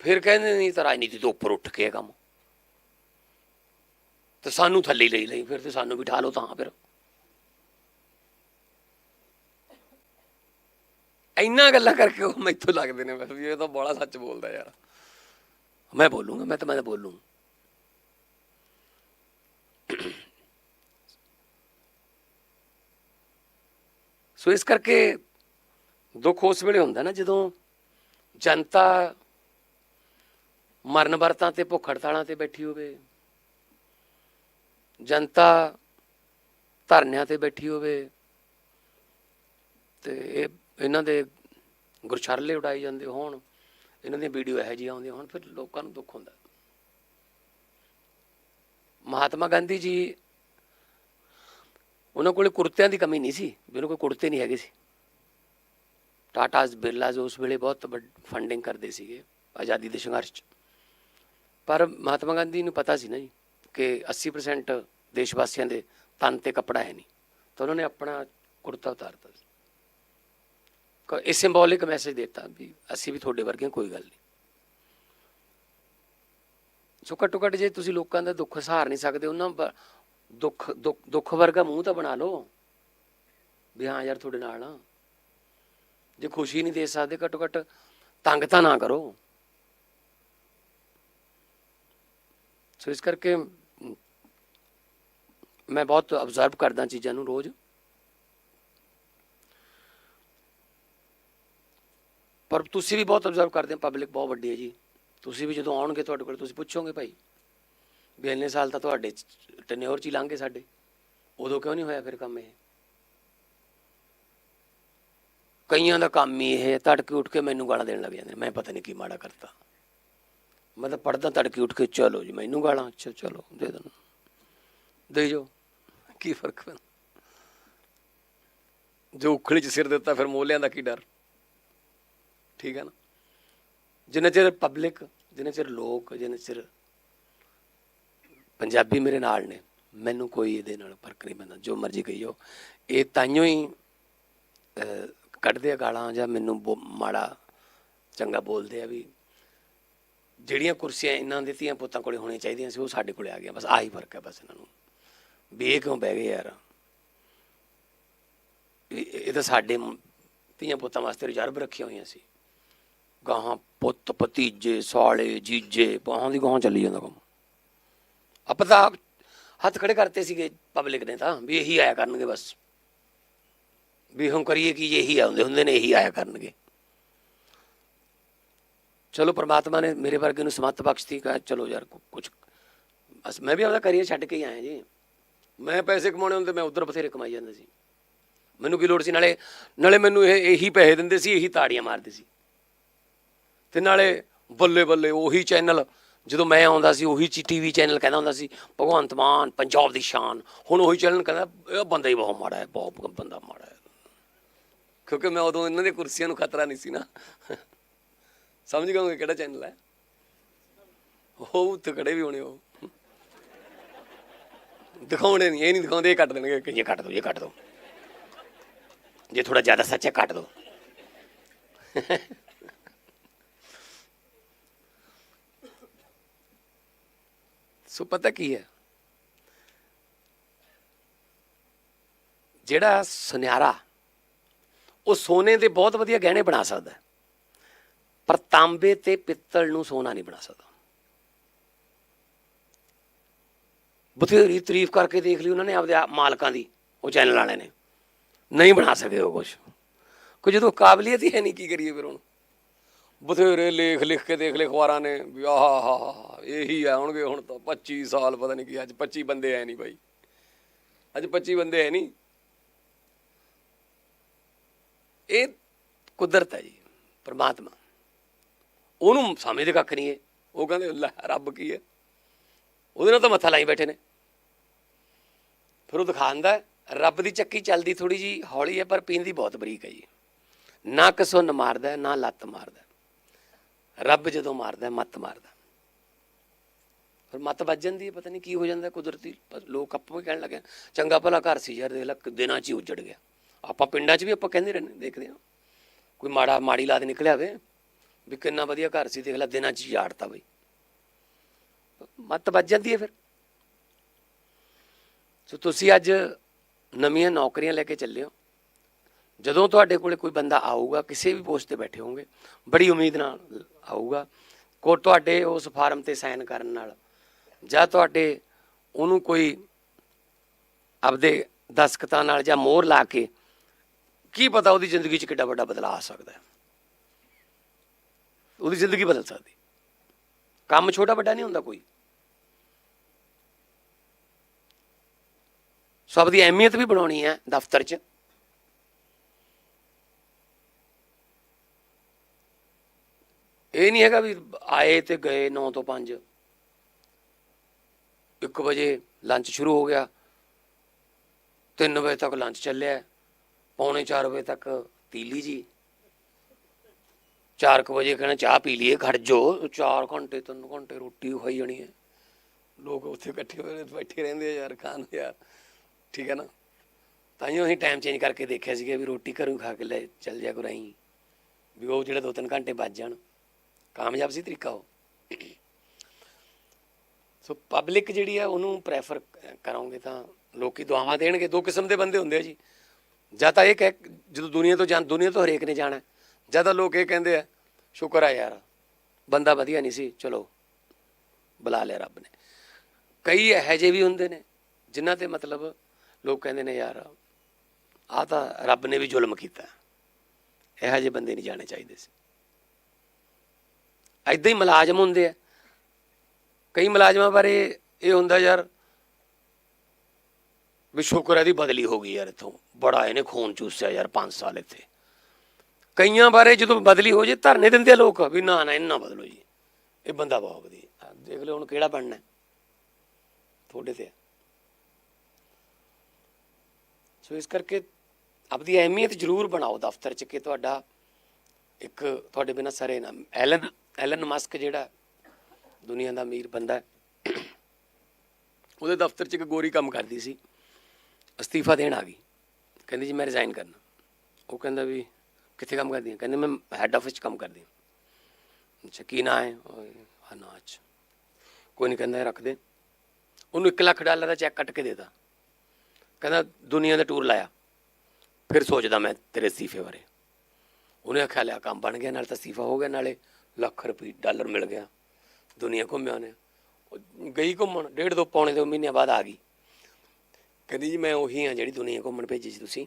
ਫਿਰ ਕਹਿੰਦੇ ਨਹੀਂ ਤਾਂ ਰਾਜਨੀਤੀ ਤੋਂ ਉੱਪਰ ਉੱਠ ਕੇ ਇਹ ਕੰਮ। ਤੇ ਸਾਨੂੰ ਥੱਲੇ ਲਈ ਲਈ, ਫਿਰ ਤੇ ਸਾਨੂੰ ਬਿਠਾ ਲਓ ਤਾਂ ਫਿਰ। ਇੰਨਾ ਗੱਲਾਂ ਕਰਕੇ ਉਹ ਮੈਥੋਂ ਲੱਗਦੇ ਨੇ ਬਸ ਵੀ ਇਹ ਤਾਂ ਬੜਾ ਸੱਚ ਬੋਲਦਾ ਯਾਰ। ਮੈਂ ਬੋਲੂੰਗਾ, ਮੈਂ ਤਾਂ ਮੈਂ ਤਾਂ ਬੋਲੂੰ। ਸੋ ਇਸ ਕਰਕੇ ਦੁੱਖ ਉਸ ਵੇਲੇ ਹੁੰਦਾ ਨਾ ਜਦੋਂ ਜਨਤਾ ਮਰਨ ਵਰਤਾਂ ਤੇ ਭੁੱਖ ਹੜਤਾਲਾਂ ਤੇ ਬੈਠੀ ਹੋਵੇ। ਜਨਤਾ ਧਰਨਿਆਂ ਤੇ ਬੈਠੀ ਹੋਵੇ। ਤੇ ਇਹ, ਇਹਨਾਂ ਦੇ ਗੁਰਛਰਲੇ ਉਡਾਈ ਜਾਂਦੇ ਹੋਣ, ਇਹਨਾਂ ਦੀਆਂ ਵੀਡੀਓ ਇਹੋ ਜਿਹੀਆਂ ਆਉਂਦੀਆਂ ਹੋਣ, ਫਿਰ ਲੋਕਾਂ ਨੂੰ ਦੁੱਖ ਹੁੰਦਾ। ਮਹਾਤਮਾ ਗਾਂਧੀ ਜੀ, ਉਹਨਾਂ ਕੋਲੇ ਕੁਰਤਿਆਂ ਦੀ ਕਮੀ ਨਹੀਂ ਸੀ, ਵੀ ਉਹਨਾਂ ਕੋਲ ਕੁੜਤੇ ਨਹੀਂ ਹੈਗੇ ਸੀ। ਟਾਟਾਸ ਬਿਰਲਾਸ ਉਸ ਵੇਲੇ ਬਹੁਤ ਫੰਡਿੰਗ ਕਰਦੇ ਸੀਗੇ, ਆਜ਼ਾਦੀ ਦੇ ਸੰਘਰਸ਼ 'ਚ। ਪਰ ਮਹਾਤਮਾ ਗਾਂਧੀ ਨੂੰ ਪਤਾ ਸੀ ਨਾ ਜੀ ਕਿ 80% ਦੇਸ਼ ਵਾਸੀਆਂ ਦੇ ਤਨ ਤੇ ਕੱਪੜਾ ਹੈ ਨਹੀਂ ਤਾਂ ਉਹਨਾਂ ਨੇ ਆਪਣਾ ਕੁੜਤਾ ਉਤਾਰਤਾ ਸੀ। ਇਹ ਸਿੰਬੋਲਿਕ ਮੈਸੇਜ ਦਿੱਤਾ ਵੀ ਅਸੀਂ ਵੀ ਤੁਹਾਡੇ ਵਰਗੇ ਹਾਂ, ਕੋਈ ਗੱਲ ਨਹੀਂ। ਸੋ ਘੱਟੋ ਘੱਟ ਜੇ ਤੁਸੀਂ ਲੋਕਾਂ ਦਾ ਦੁੱਖ ਸਹਾਰ ਨਹੀਂ ਸਕਦੇ ਉਹਨਾਂ ਵ- ਦੁੱਖ ਦੁੱਖ- ਦੁੱਖ ਵਰਗਾ ਮੂੰਹ ਤਾਂ ਬਣਾ ਲਓ। ਵੀ ਹਾਂ ਯਾਰ ਤੁਹਾਡੇ ਨਾਲ ਆ। ਜੇ ਖੁਸ਼ੀ ਨਹੀਂ ਦੇ ਸਕਦੇ ਘੱਟੋ ਘੱਟ ਤੰਗ ਤਾਂ ਨਾ ਕਰੋ। ਸੋ ਇਸ ਕਰਕੇ ਮੈਂ ਬਹੁਤ ਅਬਜ਼ਰਵ ਕਰਦਾ ਚੀਜ਼ਾਂ ਨੂੰ ਰੋਜ਼। ਪਰ ਤੁਸੀਂ ਵੀ ਬਹੁਤ ਅਬਜ਼ਰਵ ਕਰਦੇ ਹੋ ਪਬਲਿਕ ਬਹੁਤ ਵੱਡੀ ਹੈ ਜੀ। ਤੁਸੀਂ ਵੀ ਜਦੋਂ ਆਉਣਗੇ ਤੁਹਾਡੇ ਕੋਲ ਤੁਸੀਂ ਪੁੱਛੋਗੇ ਭਾਈ ਵੀ ਇੰਨੇ ਸਾਲ ਤਾਂ ਤੁਹਾਡੇ ਟੈਨਿਓਰ ਚ ਹੀ ਲੰਘੇ ਸਾਡੇ। ਉਦੋਂ ਕਿਉਂ ਨਹੀਂ ਹੋਇਆ ਫਿਰ ਕੰਮ ਇਹ? ਕਈਆਂ ਦਾ ਕੰਮ ਹੀ ਇਹ ਹੈ, ਤੜਕੇ ਉੱਠ ਕੇ ਮੈਨੂੰ ਗਾਲਾਂ ਦੇਣ ਲੱਗ ਜਾਂਦੇ ਮੈਂ ਪਤਾ ਨਹੀਂ ਕੀ ਮਾੜਾ ਕਰਤਾ। ਮੈਂ ਤਾਂ ਪੜਦਾ ਤੜਕੇ ਉੱਠ ਕੇ, ਚਲੋ ਜੀ, ਮੈਨੂੰ ਗਾਲਾਂ ਅੱਛਾ ਚਲੋ, ਦੇ ਦੇਣਾ ਦੇ ਜੋ, ਕੀ ਫ਼ਰਕ ਪੈਂਦਾ? ਜੋ ਉਖਲੀ ਚ ਸਿਰ ਦਿੱਤਾ, ਫਿਰ ਮੋਲਿਆਂ ਦਾ ਕੀ ਡਰ? ਠੀਕ ਹੈ ਨਾ? ਜਿੰਨਾ ਚਿਰ ਪਬਲਿਕ ਜਿੰਨਾ ਚਿਰ ਲੋਕ, ਜਿੰਨਾ ਚਿਰ ਪੰਜਾਬੀ ਮੇਰੇ ਨਾਲ ਨੇ, ਮੈਨੂੰ ਕੋਈ ਇਹਦੇ ਨਾਲ ਫ਼ਰਕ ਨਹੀਂ ਪੈਂਦਾ। ਜੋ ਮਰਜ਼ੀ ਕਹੀਓ ਇਹ ਤਾਈਓ ਹੀ ਕੱਢਦੇ ਆ ਗਾਲਾਂ ਜਾਂ ਮੈਨੂੰ ਬੋ- ਮਾੜਾ, ਚੰਗਾ ਬੋਲਦੇ ਆ ਵੀ ਜਿਹੜੀਆਂ ਕੁਰਸੀਆਂ ਇਹਨਾਂ ਦੇ ਧੀਆਂ ਪੁੱਤਾਂ ਕੋਲੇ ਹੋਣੀਆਂ ਚਾਹੀਦੀਆਂ ਸੀ, ਉਹ ਸਾਡੇ ਕੋਲੇ ਆ ਗਈਆਂ। ਬਸ ਆਹੀ ਫ਼ਰਕ ਹੈ ਬਸ ਇਹਨਾਂ ਨੂੰ। ਵੀ ਇਹ ਕਿਉਂ ਬਹਿ ਗਏ ਯਾਰ? ਇਹ ਇਹ ਤਾਂ ਸਾਡੇ ਧੀਆਂ ਪੁੱਤਾਂ ਵਾਸਤੇ ਰਿਜ਼ਰਵ ਰੱਖੀਆਂ ਹੋਈਆਂ ਸੀ। ਗਾਹਾਂ ਪੁੱਤ ਭਤੀਜੇ, ਸਾਲੇ, ਜੀਜੇ, ਬਾਹਾਂ ਦੀ ਗਾਹਾਂ ਚੱਲੀ ਜਾਂਦਾ ਕੰਮ। ਆਪਾਂ ਤਾਂ ਆਪ ਹੱਥ ਖੜੇ ਕਰਤੇ ਸੀਗੇ ਪਬਲਿਕ ਨੇ ਤਾਂ, ਵੀ ਇਹੀ ਆਇਆ ਕਰਨਗੇ ਬਸ। ਵੀ ਹੁਣ ਕਰੀਏ ਕਿ ਜੇ ਇਹੀ ਆਉਂਦੇ ਹੁੰਦੇ ਨੇ, ਇਹੀ ਆਇਆ ਕਰਨਗੇ। ਚਲੋ ਪ੍ਰਮਾਤਮਾ ਨੇ ਮੇਰੇ ਵਰਗੇ ਨੂੰ ਸਮੱਤ ਬਖਸ਼ਤੀ ਕਹਾ ਚਲੋ ਯਾਰ ਕੁਝ ਬਸ ਮੈਂ ਵੀ ਆਪਣਾ ਕਰੀਅਰ ਛੱਡ ਕੇ ਹੀ ਆਇਆ ਜੀ ਮੈਂ ਪੈਸੇ ਕਮਾਉਣੇ ਹੁੰਦੇ ਮੈਂ ਉਧਰ ਬਥੇਰੇ ਕਮਾਈ ਜਾਂਦਾ ਸੀ ਮੈਨੂੰ ਕੀ ਲੋੜ ਸੀ ਨਾਲੇ ਨਾਲੇ ਮੈਨੂੰ ਇਹ ਇਹੀ ਪੈਸੇ ਦਿੰਦੇ ਸੀ ਇਹੀ ਤਾੜੀਆਂ ਮਾਰਦੇ ਸੀ ਤੇ ਨਾਲੇ ਬੱਲੇ ਬੱਲੇ ਉਹੀ ਚੈਨਲ ਜਦੋਂ ਮੈਂ ਆਉਂਦਾ ਸੀ ਉਹੀ ਚੀ ਟੀਵੀ ਚੈਨਲ ਕਹਿੰਦਾ ਹੁੰਦਾ ਸੀ ਭਗਵੰਤ ਮਾਨ ਪੰਜਾਬ ਦੀ ਸ਼ਾਨ ਹੁਣ ਉਹੀ ਚੈਨਲ ਕਹਿੰਦਾ ਇਹ ਬੰਦਾ ਹੀ ਬਹੁਤ ਮਾੜਾ ਹੈ ਬਹੁਤ ਬੰਦਾ ਮਾੜਾ ਹੈ ਕਿਉਂਕਿ ਮੈਂ ਉਦੋਂ ਇਹਨਾਂ ਦੇ ਕੁਰਸੀਆਂ ਨੂੰ ਖਤਰਾ ਨਹੀਂ ਸੀ ਨਾ ਸਮਝ ਗਏ ਕਿਹੜਾ ਚੈਨਲ ਹੈ? ਉਹ ਉੱਥੇ ਖੜੇ ਵੀ ਹੋਣੇ ਉਹ। ਦਿਖਾਉਣੇ ਨਹੀਂ, ਇਹ ਨਹੀਂ ਦਿਖਾਉਂਦੇ, ਇਹ ਕੱਟ ਦੇਣਗੇ ਕਿ ਇਹ ਕੱਟ ਦੋ, ਇਹ ਕੱਟ ਦੋ। ਜੇ ਥੋੜਾ ਜ਼ਿਆਦਾ ਸੱਚ ਹੈ, ਕੱਟ ਦੋ। ਸੋ ਪਤਾ ਕੀ ਹੈ? ਜਿਹੜਾ ਸੁਨਿਆਰਾ, ਉਹ ਸੋਨੇ ਦੇ ਬਹੁਤ ਵਧੀਆ ਗਹਿਣੇ ਬਣਾ ਸਕਦਾ ਹੈ। ਪਰ ਤਾਂਬੇ ਤੇ ਪਿੱਤਲ ਨੂੰ ਸੋਨਾ ਨਹੀਂ ਬਣਾ ਸਕਦਾ। ਬਥੇਰੀ ਤਾਰੀਫ ਕਰਕੇ ਦੇਖ ਲਈ ਉਹਨਾਂ ਨੇ ਆਪਦੇ ਮਾਲਕਾਂ ਦੀ, ਉਹ ਚੈਨਲ ਵਾਲੇ ਨੇ। ਨਹੀਂ ਬਣਾ ਸਕੇ ਉਹ ਕੁਝ ਕੋਈ ਜਦੋਂ ਕਾਬਲੀਅਤ ਹੀ ਹੈ ਨਹੀਂ, ਕੀ ਕਰੀਏ ਫਿਰ ਹੁਣ? ਬਥੇਰੇ ਲੇਖ ਲਿਖ ਕੇ ਦੇਖ ਲੈ ਅਖਬਾਰਾਂ ਨੇ ਵੀ ਆਹ ਹਾ ਹਾ ਇਹੀ ਆਉਣਗੇ ਹੁਣ ਤਾਂ 25 ਸਾਲ ਪਤਾ ਨਹੀਂ ਕੀ, ਅੱਜ 25 ਬੰਦੇ ਐ ਨਹੀਂ ਬਾਈ। ਅੱਜ 25 ਬੰਦੇ ਹੈ ਨਹੀਂ। ਇਹ ਕੁਦਰਤ ਹੈ ਜੀ, ਪਰਮਾਤਮਾ। ਉਹਨੂੰ ਸਮਝਦੇ ਕੱਖ ਨਹੀਂ ਹੈ। ਉਹ ਕਹਿੰਦੇ ਲੈ ਰੱਬ ਕੀ ਹੈ? ਉਹਦੇ ਨਾਲ ਤਾਂ ਮੱਥਾ ਲਾਈ ਬੈਠੇ ਨੇ। ਫਿਰ ਉਹ ਦਿਖਾਉਂਦਾ ਹੈ, ਰੱਬ ਦੀ ਚੱਕੀ ਚੱਲਦੀ ਥੋੜੀ ਜੀ ਹੌਲੀ ਹੈ ਪਰ ਪੀਂਦੀ ਬਹੁਤ ਬਰੀਕ ਹੈ ਜੀ। ਨਾ ਕਿਸੋਂ ਨ ਮਾਰਦਾ ਨਾ ਲੱਤ ਮਾਰਦਾ ਰੱਬ ਜਦੋਂ ਮਾਰਦਾ ਮੱਤ ਮਾਰਦਾ ਫਿਰ ਮੱਤ ਵੱਜ ਜਾਂਦੀ ਹੈ ਪਤਾ ਨਹੀਂ ਕੀ ਹੋ ਜਾਂਦਾ ਕੁਦਰਤੀ ਬਸ ਲੋਕ ਆਪੋ ਵੀ ਕਹਿਣ ਲੱਗੇ ਚੰਗਾ ਭਲਾ ਘਰ ਸੀ ਯਾਰ ਦੇਖ ਲੈ ਦਿਨਾਂ 'ਚ ਹੀ ਉੱਜੜ ਗਿਆ। ਆਪਾਂ ਪਿੰਡਾਂ 'ਚ ਵੀ ਆਪਾਂ ਕਹਿੰਦੇ ਰਹਿੰਦੇ ਦੇਖਦੇ ਹਾਂ। ਕੋਈ ਮਾੜਾ ਮਾੜੀ ਲਾਦ ਨਿਕਲਿਆ ਹੋਵੇ ਵੀ ਕਿੰਨਾ ਵਧੀਆ ਘਰ ਸੀ, ਦੇਖ ਲੈ, ਦਿਨਾਂ 'ਚ ਯਾੜਤਾ ਬਈ। ਮੱਤ ਵੱਜ ਜਾਂਦੀ ਹੈ ਫਿਰ। ਸੋ ਤੁਸੀਂ ਅੱਜ ਨਵੀਆਂ ਨੌਕਰੀਆਂ ਲੈ ਕੇ ਚੱਲੇ ਹੋ। ਜਦੋਂ ਤੁਹਾਡੇ ਕੋਲੇ ਕੋਈ ਬੰਦਾ ਆਊਗਾ, ਕਿਸੇ ਵੀ ਪੋਸਟ ਤੇ ਬੈਠੇ ਹੋਗੇ ਬੜੀ ਉਮੀਦ ਨਾਲ ਆਊਗਾ ਕੋ ਤੁਹਾਡੇ ਉਸ ਫਾਰਮ ਤੇ ਸਾਈਨ ਕਰਨ ਨਾਲ, ਜਾਂ ਤੁਹਾਡੇ ਉਹਨੂੰ ਕੋਈ ਆਪਦੇ ਦਸਖਤਾਂ ਨਾਲ ਜਾਂ ਮੋਹਰ ਲਾ ਕੇ, ਕੀ ਪਤਾ ਉਹਦੀ ਜ਼ਿੰਦਗੀ 'ਚ ਕਿੱਡਾ ਵੱਡਾ ਬਦਲਾਅ ਆ ਸਕਦਾ ਹੈ। ਉਹਦੀ ਜ਼ਿੰਦਗੀ ਬਦਲ ਸਕਦੀ। ਕੰਮ ਛੋਟਾ ਵੱਡਾ ਨਹੀਂ ਹੁੰਦਾ ਕੋਈ। ਸਭ ਦੀ ਅਹਿਮੀਅਤ ਵੀ ਬਣਾਉਣੀ ਹੈ ਦਫ਼ਤਰ 'ਚ। ਇਹ ਨਹੀਂ ਹੈਗਾ ਵੀ ਆਏ ਤੇ ਗਏ 9 ਤੋਂ 5 1 ਵਜੇ ਲੰਚ ਸ਼ੁਰੂ ਹੋ ਗਿਆ। 3 ਵਜੇ ਤੱਕ ਲੰਚ ਚੱਲਿਆ। ਪੌਣੇ 4 ਵਜੇ ਤੱਕ ਤੀਲੀ ਜੀ। 4 ਵਜੇ ਕਹਿੰਦਾ ਚਾਹ ਪੀ ਲਈਏ, ਖੜ ਜੋ 4 ਘੰਟੇ 3 ਘੰਟੇ ਰੋਟੀ ਖਾਈ ਜਾਣੀ ਹੈ। ਲੋਕ ਉੱਥੇ ਇਕੱਠੇ ਹੋਏ ਬੈਠੇ ਰਹਿੰਦੇ ਆ ਯਾਰ, ਖਾਣ ਨੂੰ ਯਾਰ। ਠੀਕ ਹੈ ਨਾ? ਤਾਂ ਹੀ ਅਸੀਂ ਟਾਈਮ ਚੇਂਜ ਕਰਕੇ ਦੇਖਿਆ ਸੀਗਾ ਵੀ ਰੋਟੀ ਘਰੋਂ ਖਾ ਕੇ ਲੈ ਚੱਲ ਜਾ ਕਰੋ ਵੀ ਉਹ ਜਿਹੜੇ 2-3 ਘੰਟੇ ਬਚ ਜਾਣ। ਕਾਮਯਾਬ ਸੀ ਤਰੀਕਾ ਉਹ। ਸੋ ਪਬਲਿਕ ਜਿਹੜੀ ਆ, ਉਹਨੂੰ ਪ੍ਰੈਫਰ ਕਰੋਗੇ ਤਾਂ ਲੋਕੀ ਦੁਆਵਾਂ ਦੇਣਗੇ। ਦੋ ਕਿਸਮ ਦੇ ਬੰਦੇ ਹੁੰਦੇ ਆ ਜੀ। ਜਾਂ ਤਾਂ ਇਹ ਕਹਿ, ਜਦੋਂ ਦੁਨੀਆ ਤੋਂ ਜਾਂ, ਦੁਨੀਆ ਤੋਂ ਹਰੇਕ ਨੇ ਜਾਣਾ। ਜ਼ਿਆਦਾ ਲੋਕ ਇਹ ਕਹਿੰਦੇ ਆ, ਸ਼ੁਕਰ ਆ ਯਾਰ, ਬੰਦਾ ਵਧੀਆ ਨਹੀਂ ਸੀ, ਚਲੋ, ਬੁਲਾ ਲਿਆ ਰੱਬ ਨੇ। ਕਈ ਇਹੋ ਜਿਹੇ ਵੀ ਹੁੰਦੇ ਨੇ, ਜਿਨ੍ਹਾਂ ਤੇ ਮਤਲਬ ਲੋਕ ਕਹਿੰਦੇ ਨੇ, ਯਾਰ ਆ ਤਾਂ ਰੱਬ ਨੇ ਵੀ ਜ਼ੁਲਮ ਕੀਤਾ। ਇਹੋ ਜਿਹੇ ਬੰਦੇ ਨਹੀਂ ਜਾਣੇ ਚਾਹੀਦੇ ਸੀ। ਐਦਾਂ ਹੀ ਮੁਲਾਜ਼ਮ ਹੁੰਦੇ ਆ। ਕਈ ਮੁਲਾਜ਼ਮਾਂ ਬਾਰੇ ਇਹ ਹੁੰਦਾ, ਯਾਰ, ਵੀ ਸ਼ੁਕਰ ਹੈ ਦੀ ਬਦਲੀ ਹੋ ਗਈ ਯਾਰ ਇਥੋਂ। ਬੜਾ ਇਹਨੇ ਖੂਨ ਚੂਸਿਆ ਯਾਰ 5 ਸਾਲ ਇੱਥੇ। ਕਈਆਂ ਬਾਰੇ ਜਦੋਂ ਬਦਲੀ ਹੋ ਜੇ ਧਰਨੇ ਦਿੰਦੇ ਆ ਲੋਕ, ਵੀ ਨਾ ਨਾ, ਇੰਨਾ ਬਦਲੋ ਜੀ। ਇਹ ਬੰਦਾ ਬਹੁਤ ਵਧੀਆ। ਦੇਖ ਲਓ ਹੁਣ ਕਿਹੜਾ ਬਣਨਾ ਤੁਹਾਡੇ ਤੇ ਸੋ ਇਸ ਕਰਕੇ ਆਪਦੀ ਅਹਿਮੀਅਤ ਜ਼ਰੂਰ ਬਣਾਓ ਦਫ਼ਤਰ 'ਚ ਕਿ ਤੁਹਾਡਾ ਇੱਕ, ਤੁਹਾਡੇ ਬਿਨਾ ਸਰੇ ਨਾ। ਐਲਨ ਐਲਨ ਮਸਕ ਜਿਹੜਾ ਦੁਨੀਆ ਦਾ ਅਮੀਰ ਬੰਦਾ ਹੈ, ਉਹਦੇ ਦਫ਼ਤਰ 'ਚ ਇੱਕ ਗੋਰੀ ਕੰਮ ਕਰਦੀ ਸੀ। ਅਸਤੀਫਾ ਦੇਣ ਆ ਗਈ। ਕਹਿੰਦੀ ਜੀ ਮੈਂ ਰਿਜ਼ਾਈਨ ਕਰਨਾ। ਉਹ ਕਹਿੰਦਾ ਵੀ ਕਿੱਥੇ ਕੰਮ ਕਰਦੀ ਹੈ ਕਹਿੰਦੇ ਮੈਂ ਹੈੱਡ ਆਫਿਸ 'ਚ ਕੰਮ ਕਰਦੀ। ਹਾਂ ਅੱਛਾ, ਕੀ ਨਾਂ ਹੈ? ਹਾਂ ਨਾਚ ਕੋਈ ਨਹੀਂ ਕਹਿੰਦਾ ਇਹ ਰੱਖ ਦੇ। ਉਹਨੂੰ 1 ਲੱਖ ਡਾਲਰ ਦਾ ਚੈੱਕ ਕੱਟ ਕੇ ਦੇਤਾ ਕਹਿੰਦਾ ਦੁਨੀਆ ਦਾ ਟੂਰ ਲਾਇਆ। ਫਿਰ ਸੋਚਦਾ ਮੈਂ ਤੇਰੇ ਅਸਤੀਫੇ ਬਾਰੇ। ਉਹਨੇ ਆਖਿਆ, ਲਿਆ ਕੰਮ ਬਣ ਗਿਆ, ਨਾਲ ਤਾਂ ਅਸਤੀਫਾ ਹੋ ਗਿਆ, ਨਾਲੇ ਲੱਖ ਰੁਪਏ ਡਾਲਰ ਮਿਲ ਗਿਆ। ਦੁਨੀਆ ਘੁੰਮਿਆ ਉਹਨੇ। ਉਹ ਗਈ ਘੁੰਮਣ, ਡੇਢ ਦੋ ਪੌਣੇ ਦੋ ਮਹੀਨਿਆਂ ਬਾਅਦ ਆ ਗਈ। ਕਹਿੰਦੀ ਜੀ, ਮੈਂ ਉਹੀ ਹਾਂ ਜਿਹੜੀ ਦੁਨੀਆ ਘੁੰਮਣ ਭੇਜੀ ਸੀ ਤੁਸੀਂ।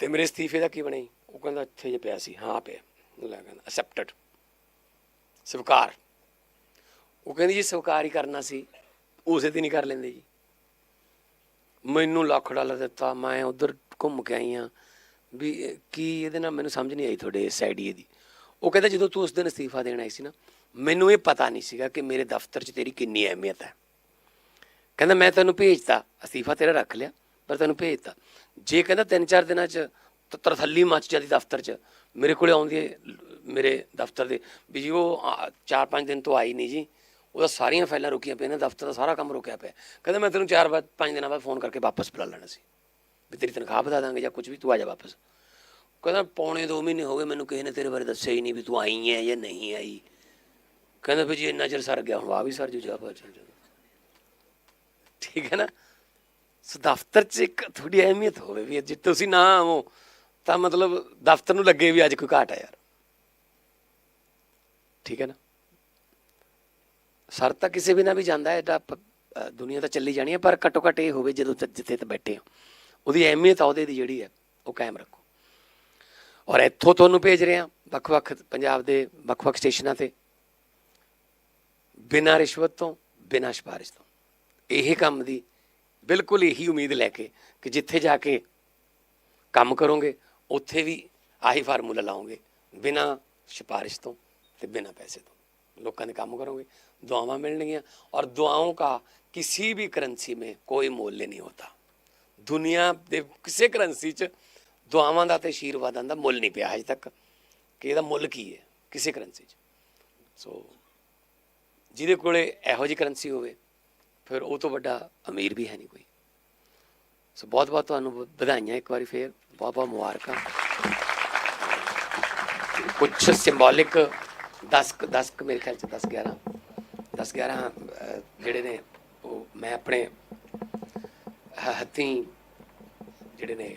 ਤੇ ਮੇਰੇ ਅਸਤੀਫੇ ਦਾ ਕੀ ਬਣਿਆ ਜੀ? ਉਹ ਕਹਿੰਦਾ ਇੱਥੇ ਜੇ ਪਿਆ ਸੀ। ਹਾਂ, ਪਿਆ। ਲੈ ਕਹਿੰਦਾ ਅਸੈਪਟਡ ਸਵੀਕਾਰ। ਉਹ ਕਹਿੰਦੀ ਜੀ ਸਵੀਕਾਰ ਹੀ ਕਰਨਾ ਸੀ। ਉਸੇ ਦਿਨ ਹੀ ਕਰ ਲੈਂਦੇ ਜੀ। ਮੈਨੂੰ ਲੱਖ ਡਾਲਰ ਦਿੱਤਾ। ਮੈਂ ਉਧਰ ਘੁੰਮ ਕੇ ਆਈ ਆ ਵੀ ਇਹ ਕੀ ਇਹਦੇ ਨਾਲ ਮੈਨੂੰ ਸਮਝ ਨਹੀਂ ਆਈ ਤੁਹਾਡੇ ਇਸ ਆਈਡੀਏ ਦੀ। ਉਹ ਕਹਿੰਦਾ ਜਦੋਂ ਤੂੰ ਉਸ ਦਿਨ ਅਸਤੀਫਾ ਦੇਣ ਆਈ ਸੀ ਨਾ, ਮੈਨੂੰ ਇਹ ਪਤਾ ਨਹੀਂ ਸੀਗਾ ਕਿ ਮੇਰੇ ਦਫ਼ਤਰ 'ਚ ਤੇਰੀ ਕਿੰਨੀ ਅਹਿਮੀਅਤ ਹੈ। ਕਹਿੰਦਾ ਮੈਂ ਤੈਨੂੰ ਭੇਜਤਾ। ਅਸਤੀਫਾ ਤੇਰਾ ਰੱਖ ਲਿਆ। ਪਰ ਤੈਨੂੰ ਭੇਜਤਾ ਜੇ ਕਹਿੰਦਾ ਤਿੰਨ ਚਾਰ ਦਿਨਾਂ 'ਚ ਤ- ਤਰਥੱਲੀ ਮੱਚ ਜਾਂਦੀ ਦਫ਼ਤਰ 'ਚ ਮੇਰੇ ਕੋਲੇ ਆਉਂਦੀ ਹੈ ਮੇਰੇ ਦਫ਼ਤਰ ਦੇ ਵੀ ਜੀ ਉਹ ਆ, ਚਾਰ ਪੰਜ ਦਿਨ ਤੋਂ ਆਈ ਨਹੀਂ ਜੀ। ਉਹਦਾ ਸਾਰੀਆਂ ਫਾਈਲਾਂ ਰੁਕੀਆਂ ਪਈਆਂ ਨੇ ਦਫ਼ਤਰ ਦਾ ਸਾਰਾ ਕੰਮ ਰੁਕਿਆ ਪਿਆ। ਕਹਿੰਦਾ ਮੈਂ ਤੈਨੂੰ ਚਾਰ ਪੰਜ ਦਿਨਾਂ ਬਾਅਦ ਫੋਨ ਕਰਕੇ ਵਾਪਸ ਬੁਲਾ ਲੈਣਾ ਸੀ। ਵੀ ਤੇਰੀ ਤਨਖਾਹ ਵਧਾ ਦਾਂਗੇ ਜਾਂ ਕੁਝ ਵੀ ਤੂੰ ਆ ਜਾ ਵਾਪਸ। ਕਹਿੰਦਾ ਪੌਣੇ 2 ਮਹੀਨੇ ਹੋ ਗਏ ਮੈਨੂੰ ਕਿਸੇ ਨੇ ਤੇਰੇ ਬਾਰੇ ਦੱਸਿਆ ਹੀ ਨਹੀਂ ਵੀ ਤੂੰ ਆਈ ਹੈ ਜਾਂ ਨਹੀਂ ਆਈ। ਕਹਿੰਦਾ ਵੀ ਜੀ ਇੰਨਾ ਚਿਰ ਸਰ ਗਿਆ ਹੁਣ ਆ ਵੀ ਸਰ ਜੂ ਜਾ ਪਾ ਠੀਕ ਹੈ ਨਾ? ਸੋ ਦਫ਼ਤਰ 'ਚ ਇੱਕ ਥੋੜੀ ਅਹਿਮੀਅਤ ਹੋਵੇ ਵੀ ਜੇ ਤੁਸੀਂ ਨਾ ਆਵੋ, ਤਾਂ ਮਤਲਬ ਦਫ਼ਤਰ ਨੂੰ ਲੱਗੇ ਵੀ ਅੱਜ ਕੋਈ ਘਾਟ ਆ ਯਾਰ। ਠੀਕ ਹੈ ਨਾ? ਸਰ ਤਾਂ ਕਿਸੇ ਵੀ ਨਾ ਵੀ ਜਾਂਦਾ ਹੈ, ਤਾਂ ਦੁਨੀਆ ਤਾਂ ਚੱਲੀ ਜਾਣੀ ਹੈ, ਪਰ ਘੱਟੋ ਘੱਟ ਇਹ ਹੋਵੇ ਜਦੋਂ ਜਿੱਥੇ ਤੇ ਬੈਠੇ ਹੋ। ਉਹਦੀ ਅਹਿਮੀਅਤ ਉਹਦੇ ਦੀ ਜਿਹੜੀ ਹੈ, ਉਹ ਕਾਇਮ ਰੱਖੋ। ਔਰ ਇੱਥੋਂ ਤੁਹਾਨੂੰ ਭੇਜ ਰਹੇ ਹਾਂ ਵੱਖ-ਵੱਖ ਪੰਜਾਬ ਦੇ ਵੱਖ-ਵੱਖ ਸਟੇਸ਼ਨਾਂ ਤੇ। ਬਿਨਾਂ ਰਿਸ਼ਵਤ ਤੋਂ, ਬਿਨਾਂ ਸਿਫਾਰਿਸ਼ ਤੋਂ। ਇਹ ਕੰਮ ਦੀ ਬਿਲਕੁਲ ਇਹੀ ਉਮੀਦ ਲੈ ਕੇ ਕਿ ਜਿੱਥੇ ਜਾ ਕੇ ਕੰਮ ਕਰੋਗੇ, ਉੱਥੇ ਵੀ ਆਹੀ ਫਾਰਮੂਲਾ ਲਾਓਗੇ, ਬਿਨਾ ਸਿਫਾਰਿਸ਼ ਤੋਂ ਤੇ ਬਿਨਾ ਪੈਸੇ ਤੋਂ। ਲੋਕਾਂ ਦੇ ਕੰਮ ਕਰੋਗੇ, ਦੁਆਵਾਂ ਮਿਲਣਗੀਆਂ ਔਰ ਦੁਆਓਂ ਦਾ ਕਿਸੇ ਵੀ ਕਰੰਸੀ ਮੇ ਕੋਈ ਮੁੱਲ ਨਹੀਂ ਹੁੰਦਾ ਦੁਨੀਆ ਦੇ ਕਿਸੇ ਕਰੰਸੀ 'ਚ ਦੁਆਵਾਂ ਦਾ ਤੇ ਆਸ਼ੀਰਵਾਦਾਂ ਦਾ ਮੁੱਲ ਨਹੀਂ ਪਿਆ ਅਜੇ ਤੱਕ ਕਿ ਇਹਦਾ ਮੁੱਲ ਕੀ ਹੈ, ਕਿਸੇ ਕਰੰਸੀ 'ਚ। ਸੋ ਜਿਹਦੇ ਕੋਲੇ ਇਹੋ ਜਿਹੀ ਕਰੰਸੀ ਹੋਵੇ ਫਿਰ ਉਹ ਤੋਂ ਵੱਡਾ ਅਮੀਰ ਵੀ ਹੈ ਨਹੀਂ ਕੋਈ। ਸੋ ਬਹੁਤ ਬਹੁਤ ਤੁਹਾਨੂੰ ਵਧਾਈਆਂ ਇੱਕ ਵਾਰੀ ਫੇਰ। ਬਹੁਤ ਬਹੁਤ ਮੁਬਾਰਕਾਂ। ਕੁਝ ਸਿੰਬੋਲਿਕ 10 10 ਮੇਰੇ ਖਿਆਲ ਚ 10 11 10 11 ਜਿਹੜੇ ਨੇ ਉਹ ਮੈਂ ਆਪਣੇ ਹੱਥੀਂ ਜਿਹੜੇ ਨੇ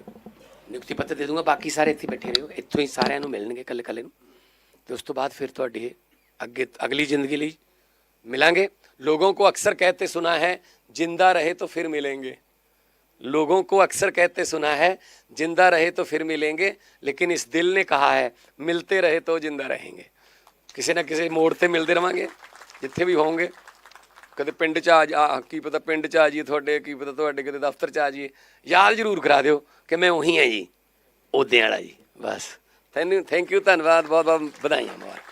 ਨਿਯੁਕਤੀ ਪੱਤਰ ਦੇ ਦੂੰਗਾ। ਬਾਕੀ ਸਾਰੇ ਇੱਥੇ ਬੈਠੇ ਰਹੋ। ਇੱਥੋਂ ਹੀ ਸਾਰਿਆਂ ਨੂੰ ਮਿਲਣਗੇ ਇਕੱਲੇ ਇਕੱਲੇ ਨੂੰ। ਤੇ ਉਸ ਤੋਂ ਬਾਅਦ ਫਿਰ ਤੁਹਾਡੀ ਅੱਗੇ ਅਗਲੀ ਜ਼ਿੰਦਗੀ ਲਈ ਮਿਲਾਂਗੇ। लोगों को अक्सर कहते सुना है जिंदा रहे तो फिर मिलेंगे लोगों को अक्सर कहते सुना है जिंदा रहे तो फिर मिलेंगे लेकिन इस दिल ने कहा है मिलते रहे तो जिंदा रहेंगे ਕਿਸੇ ਨਾ ਕਿਸੇ ਮੋੜ ਤੇ ਮਿਲਦੇ ਰਵਾਂਗੇ ਜਿੱਥੇ ਵੀ ਹੋਵੋਗੇ ਕਦੇ ਪਿੰਡ ਚ ਆ ਜਾ ਕੀ ਪਤਾ ਪਿੰਡ ਚ ਆ ਜਾਈਏ ਤੁਹਾਡੇ ਕੀ ਪਤਾ ਤੁਹਾਡੇ ਕਿਤੇ ਦਫ਼ਤਰ ਚ ਆ ਜਾਈਏ ਯਾਦ ਜ਼ਰੂਰ ਕਰਾ ਦਿਓ ਕਿ ਮੈਂ ਉਹੀ ਹਾਂ ਜੀ ਉਹਦੇ ਵਾਲਾ ਜੀ ਬਸ ਥੈਂਕ ਯੂ ਥੈਂਕ ਯੂ ਧੰਨਵਾਦ ਬਹੁਤ ਬਹੁਤ ਵਧਾਈਆਂ ਮੁਬਾਰਕ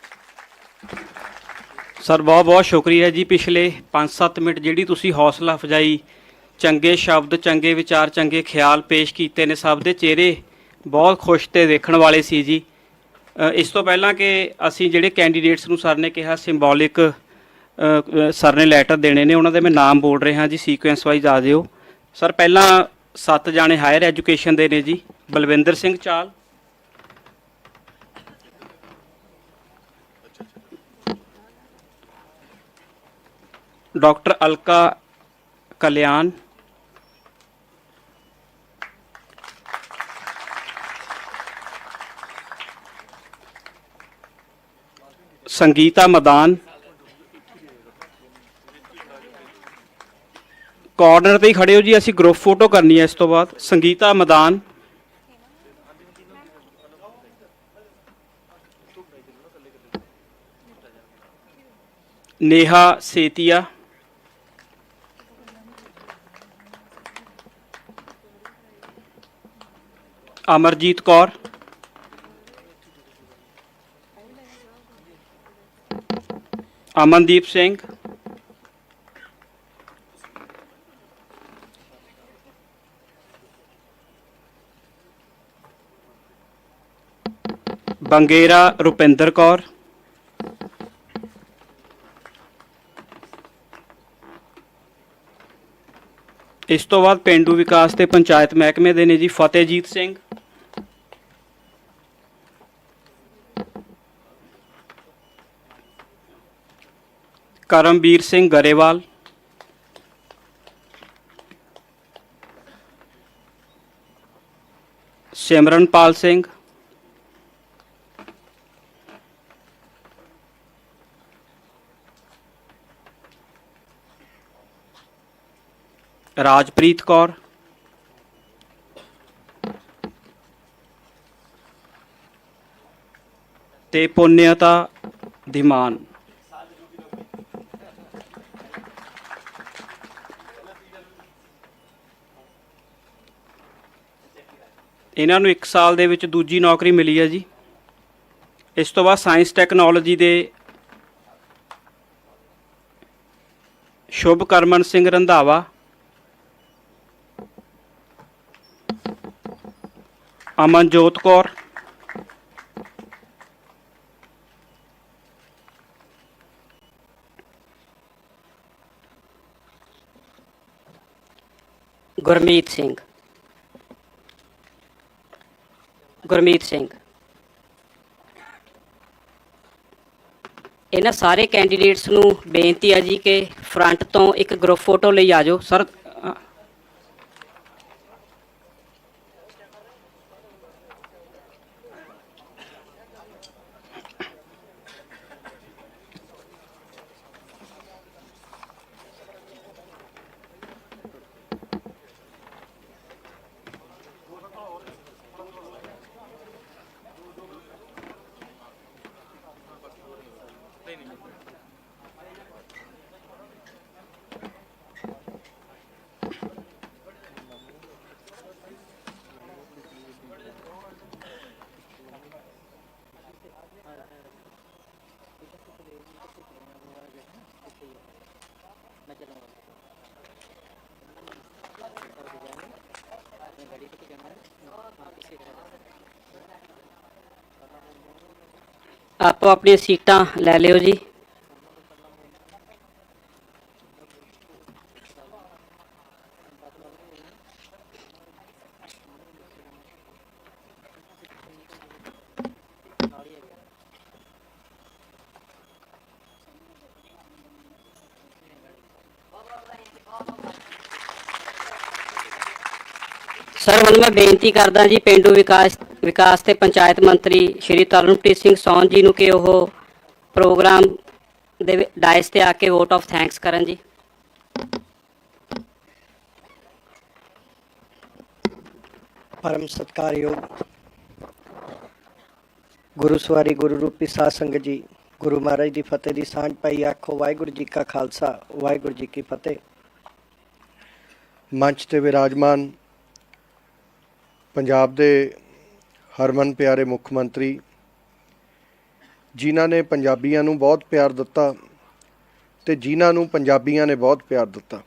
ਸਰ, ਬਹੁਤ ਬਹੁਤ ਸ਼ੁਕਰੀਆ ਜੀ। ਪਿਛਲੇ 5-7 ਮਿੰਟ ਜਿਹੜੀ ਤੁਸੀਂ ਹੌਸਲਾ ਅਫਜਾਈ, ਚੰਗੇ ਸ਼ਬਦ, ਚੰਗੇ ਵਿਚਾਰ, ਚੰਗੇ ਖਿਆਲ ਪੇਸ਼ ਕੀਤੇ ਨੇ, ਸਭ ਦੇ ਚਿਹਰੇ ਬਹੁਤ ਖੁਸ਼ ਤੇ ਦੇਖਣ ਵਾਲੇ ਸੀ ਜੀ। ਇਸ ਤੋਂ ਪਹਿਲਾਂ ਕਿ ਅਸੀਂ ਜਿਹੜੇ ਕੈਂਡੀਡੇਟਸ ਨੂੰ ਸਰ ਨੇ ਕਿਹਾ ਸਿੰਬੋਲਿਕ ਸਰ ਨੇ ਲੈਟਰ ਦੇਣੇ ਨੇ, ਉਹਨਾਂ ਦੇ ਮੈਂ ਨਾਮ ਬੋਲ ਰਿਹਾ ਜੀ ਸੀਕੁਐਂਸ ਵਾਈਜ਼ ਆ ਦਿਓ ਸਰ, ਪਹਿਲਾਂ ਸੱਤ ਜਾਣੇ ਹਾਇਰ ਐਜੂਕੇਸ਼ਨ ਦੇ ਨੇ ਜੀ, ਬਲਵਿੰਦਰ ਸਿੰਘ ਚਾਲ ਡਾਕਟਰ ਅਲਕਾ ਕਲਿਆਣ। ਸੰਗੀਤਾ ਮਦਾਨ। ਕਾਰਨਰ ਤੇ ਹੀ ਖੜੇ ਹੋ ਜੀ, ਅਸੀਂ ਗਰੁੱਪ ਫੋਟੋ ਕਰਨੀ ਹੈ ਇਸ ਤੋਂ ਬਾਅਦ। ਸੰਗੀਤਾ ਮਦਾਨ। ਨੇਹਾ ਸੇਤੀਆ। ਅਮਰਜੀਤ ਕੌਰ। ਅਮਨਦੀਪ ਸਿੰਘ। ਬੰਗੇਰਾ ਰੁਪਿੰਦਰ ਕੌਰ। ਇਸ ਤੋਂ ਬਾਅਦ ਪਿੰਡੂ ਵਿਕਾਸ ਤੇ ਪੰਚਾਇਤ ਮਹਿਕਮੇ ਦੇ ਨੇ ਜੀ ਫਤਿਹਜੀਤ ਸਿੰਘ। ਕਰਮਵੀਰ ਸਿੰਘ ਗਰੇਵਾਲ। ਸਿਮਰਨਪਾਲ ਸਿੰਘ। ਰਾਜਪ੍ਰੀਤ ਕੌਰ। ਤੇ ਪੁੰਨਿਅਤਾ ਧੀਮਾਨ। ਇਹਨਾਂ ਨੂੰ 1 ਸਾਲ ਦੇ ਵਿੱਚ ਦੂਜੀ ਨੌਕਰੀ ਮਿਲੀ ਹੈ ਜੀ। ਇਸ ਤੋਂ ਬਾਅਦ ਸਾਇੰਸ ਟੈਕਨੋਲੋਜੀ ਦੇ ਸ਼ੁਭ ਕਰਮਨ ਸਿੰਘ ਰੰਧਾਵਾ, ਅਮਨਜੋਤ ਕੌਰ, ਗੁਰਮੀਤ ਸਿੰਘ। ਗੁਰਮੀਤ ਸਿੰਘ। ਇਹਨਾਂ ਸਾਰੇ ਕੈਂਡੀਡੇਟਸ ਨੂੰ ਬੇਨਤੀ ਹੈ ਜੀ ਕਿ ਫਰੰਟ ਤੋਂ ਇੱਕ ਗਰੁੱਪ ਫੋਟੋ ਲਈ ਆ ਜਾਓ। ਸਰ ਆਪੋ ਆਪਣੀਆਂ ਸੀਟਾਂ ਲੈ ਲਿਓ ਜੀ। ਸਰ ਹੁਣ ਮੈਂ ਬੇਨਤੀ ਕਰਦਾ ਜੀ ਪਿੰਡੂ ਵਿਕਾਸ ਵਿਕਾਸ ਤੇ ਪੰਚਾਇਤ ਮੰਤਰੀ ਸ਼੍ਰੀ ਤਰਨਪ੍ਰੀਤ ਸਿੰਘ ਸੌਨ ਜੀ ਨੂੰ ਕਿ ਉਹ ਪ੍ਰੋਗਰਾਮ ਦੇ ਡਾਇਸ ਤੇ ਆ ਕੇ ਵੋਟ ਆਫ ਥੈਂਕਸ ਕਰਨ ਜੀ। ਪਰਮ ਸਤਿਕਾਰਯੋਗ ਗੁਰੂ ਸਵਾਰੀ ਗੁਰੂ ਰੂਪੀ ਸਾਧ ਸੰਗਤ ਜੀ ਗੁਰੂ ਮਹਾਰਾਜ ਦੀ ਫਤਿਹ ਦੀ ਸਾਂਝ ਪਾਈ ਆਖੋ ਵਾਹਿਗੁਰੂ ਜੀ ਕਾ ਖਾਲਸਾ ਵਾਹਿਗੁਰੂ ਜੀ ਕੀ ਫਤਿਹ। ਮੰਚ ਤੇ ਵਿਰਾਜਮਾਨ ਪੰਜਾਬ ਦੇ ਹਰਮਨ ਪਿਆਰੇ ਮੁੱਖ ਮੰਤਰੀ, ਜਿਨ੍ਹਾਂ ਨੇ ਪੰਜਾਬੀਆਂ ਨੂੰ ਬਹੁਤ ਪਿਆਰ ਦਿੱਤਾ ਤੇ ਜਿਨ੍ਹਾਂ ਨੂੰ ਪੰਜਾਬੀਆਂ ਨੇ ਬਹੁਤ ਪਿਆਰ ਦਿੱਤਾ।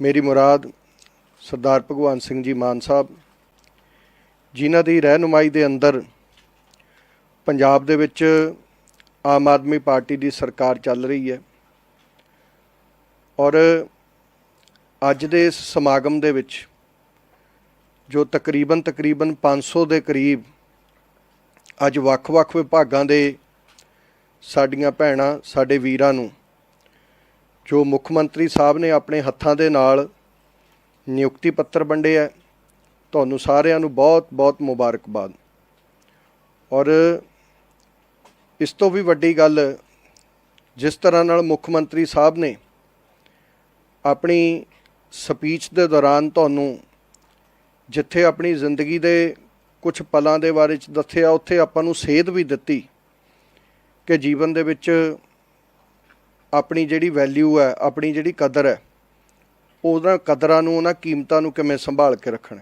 ਮੇਰੀ ਮੁਰਾਦ ਸਰਦਾਰ ਭਗਵਾਨ ਸਿੰਘ ਜੀ ਮਾਨ ਸਾਹਿਬ, ਜਿਨ੍ਹਾਂ ਦੀ ਰਹਿਨੁਮਾਈ ਦੇ ਅੰਦਰ ਪੰਜਾਬ ਦੇ ਵਿੱਚ ਆਮ ਆਦਮੀ ਪਾਰਟੀ ਦੀ ਸਰਕਾਰ ਚੱਲ ਰਹੀ ਹੈ ਔਰ ਅੱਜ ਦੇ ਇਸ ਸਮਾਗਮ ਦੇ ਵਿੱਚ ਜੋ ਤਕਰੀਬਨ ਤਕਰੀਬਨ 500 ਦੇ ਕਰੀਬ ਅੱਜ ਵੱਖ-ਵੱਖ ਵਿਭਾਗਾਂ ਦੇ ਸਾਡੀਆਂ ਭੈਣਾਂ, ਸਾਡੇ ਵੀਰਾਂ ਨੂੰ ਜੋ ਮੁੱਖ ਮੰਤਰੀ ਸਾਹਿਬ ਨੇ ਆਪਣੇ ਹੱਥਾਂ ਦੇ ਨਾਲ ਨਿਯੁਕਤੀ ਪੱਤਰ ਵੰਡੇ ਹੈ, ਤੁਹਾਨੂੰ ਸਾਰਿਆਂ ਨੂੰ ਬਹੁਤ ਬਹੁਤ ਮੁਬਾਰਕਬਾਦ। ਔਰ ਇਸ ਤੋਂ ਵੀ ਵੱਡੀ ਗੱਲ, ਜਿਸ ਤਰ੍ਹਾਂ ਨਾਲ ਮੁੱਖ ਮੰਤਰੀ ਸਾਹਿਬ ਨੇ ਆਪਣੀ ਸਪੀਚ ਦੇ ਦੌਰਾਨ ਤੁਹਾਨੂੰ ਜਿੱਥੇ ਆਪਣੀ ਜ਼ਿੰਦਗੀ ਦੇ ਕੁਝ ਪਲਾਂ ਦੇ ਬਾਰੇ ਚ ਦੱਸਿਆ, ਉੱਥੇ ਆਪਾਂ ਨੂੰ ਸੇਧ ਵੀ ਦਿੱਤੀ ਕਿ ਜੀਵਨ ਦੇ ਵਿੱਚ ਆਪਣੀ ਜਿਹੜੀ ਵੈਲਿਊ ਹੈ, ਆਪਣੀ ਜਿਹੜੀ ਕਦਰ ਹੈ, ਉਹਨਾਂ ਕਦਰਾਂ ਨੂੰ, ਉਹਨਾਂ ਕੀਮਤਾਂ ਨੂੰ ਕਿਵੇਂ ਸੰਭਾਲ ਕੇ ਰੱਖਣਾ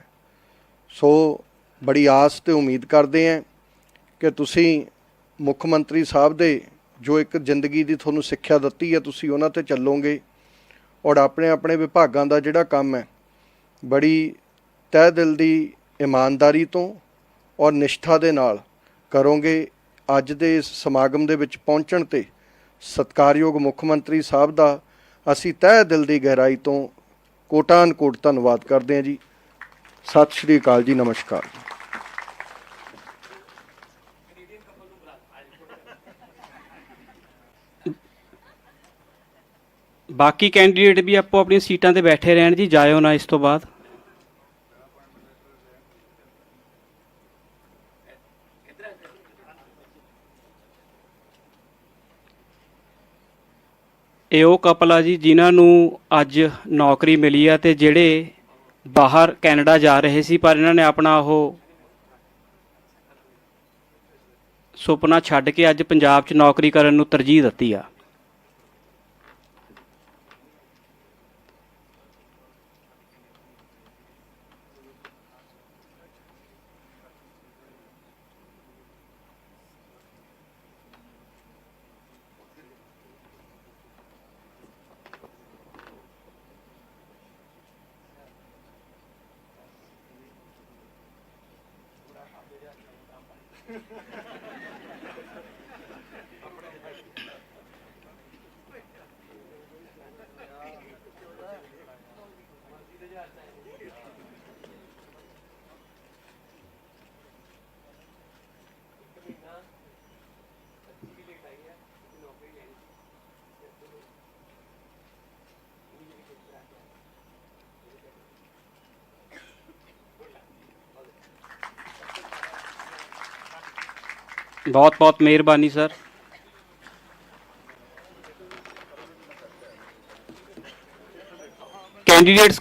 ਸੋ ਬੜੀ ਆਸ ਤੇ ਉਮੀਦ ਕਰਦੇ ਹਾਂ ਕਿ ਤੁਸੀਂ ਮੁੱਖ ਮੰਤਰੀ ਸਾਹਿਬ ਦੇ ਜੋ ਇੱਕ ਜ਼ਿੰਦਗੀ ਦੀ ਤੁਹਾਨੂੰ ਸਿੱਖਿਆ ਦਿੱਤੀ ਹੈ, ਤੁਸੀਂ ਉਹਨਾਂ ਤੇ ਚੱਲੋਗੇ ਔਰ ਆਪਣੇ ਆਪਣੇ ਵਿਭਾਗਾਂ ਦਾ ਜਿਹੜਾ ਕੰਮ ਹੈ, ਬੜੀ ਤਹਿ ਦਿਲ ਦੀ ਇਮਾਨਦਾਰੀ ਤੋਂ ਔਰ ਨਿਸ਼ਠਾ ਦੇ ਨਾਲ ਕਰੋਗੇ ਅੱਜ ਦੇ ਇਸ ਸਮਾਗਮ ਦੇ ਵਿੱਚ ਪਹੁੰਚਣ ਤੇ ਸਤਿਕਾਰਯੋਗ ਮੁੱਖ ਮੰਤਰੀ ਸਾਹਿਬ ਦਾ ਅਸੀਂ ਤਹਿ ਦਿਲ ਦੀ ਗਹਿਰਾਈ ਤੋਂ ਕੋਟਾਨ ਕੋਟ ਧੰਨਵਾਦ ਕਰਦੇ ਹਾਂ ਜੀ। ਸਤਿ ਸ਼੍ਰੀ ਅਕਾਲ ਜੀ, ਨਮਸਕਾਰ। ਬਾਕੀ ਕੈਂਡੀਡੇਟ ਵੀ ਆਪੋ ਆਪਣੀਆਂ ਸੀਟਾਂ ਤੇ ਬੈਠੇ ਰਹਿਣ ਜੀ, ਜਾਇਓ ਨਾ ਇਸ ਤੋਂ ਬਾਅਦ। ਇਹ ਉਹ ਕਪਲ ਆ ਜੀ ਜਿਨ੍ਹਾਂ ਨੂੰ ਅੱਜ ਨੌਕਰੀ ਮਿਲੀ ਆ ਤੇ ਜਿਹੜੇ ਬਾਹਰ ਕੈਨੇਡਾ ਜਾ ਰਹੇ ਸੀ, ਪਰ ਇਹਨਾਂ ਨੇ ਆਪਣਾ ਉਹ ਸੁਪਨਾ ਛੱਡ ਕੇ ਅੱਜ ਪੰਜਾਬ 'ਚ ਨੌਕਰੀ ਕਰਨ ਨੂੰ ਤਰਜੀਹ ਦਿੱਤੀ ਆ। ਬਹੁਤ ਬਹੁਤ ਮਿਹਰਬਾਨੀ ਸਰ। ਕੈਂਡੀਡੇਟਸ